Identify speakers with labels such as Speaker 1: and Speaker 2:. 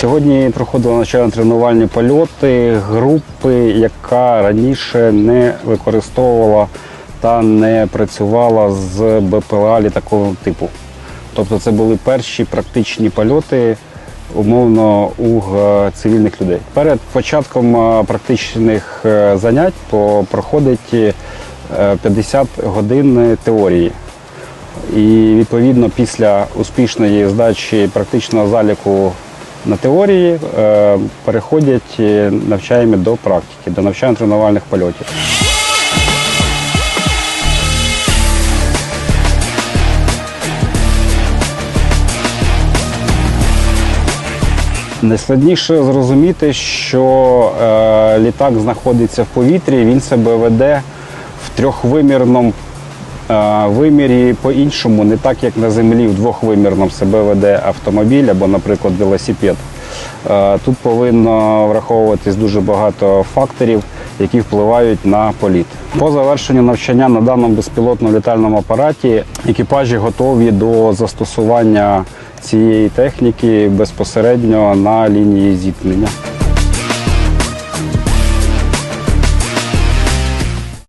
Speaker 1: Сьогодні проходили навчально-тренувальні польоти групи, яка раніше не використовувала та не працювала з БПЛА літакового типу. Тобто це були перші практичні польоти умовно у е, цивільних людей. Перед початком е, практичних е, занять проходить е, 50 годин теорії. І відповідно після успішної здачі практичного заліку на теорії е, переходять е, навчаємо до практики, до навчально-тренувальних польотів. Найскладніше зрозуміти, що е, літак знаходиться в повітрі, він себе веде в трьохвимірному вимірі по-іншому, не так як на землі в двохвимірному себе веде автомобіль або, наприклад, велосипед. Е, тут повинно враховуватись дуже багато факторів, які впливають на політ. По завершенню навчання на даному безпілотному літальному апараті екіпажі готові до застосування цієї техніки безпосередньо на лінії зіткнення.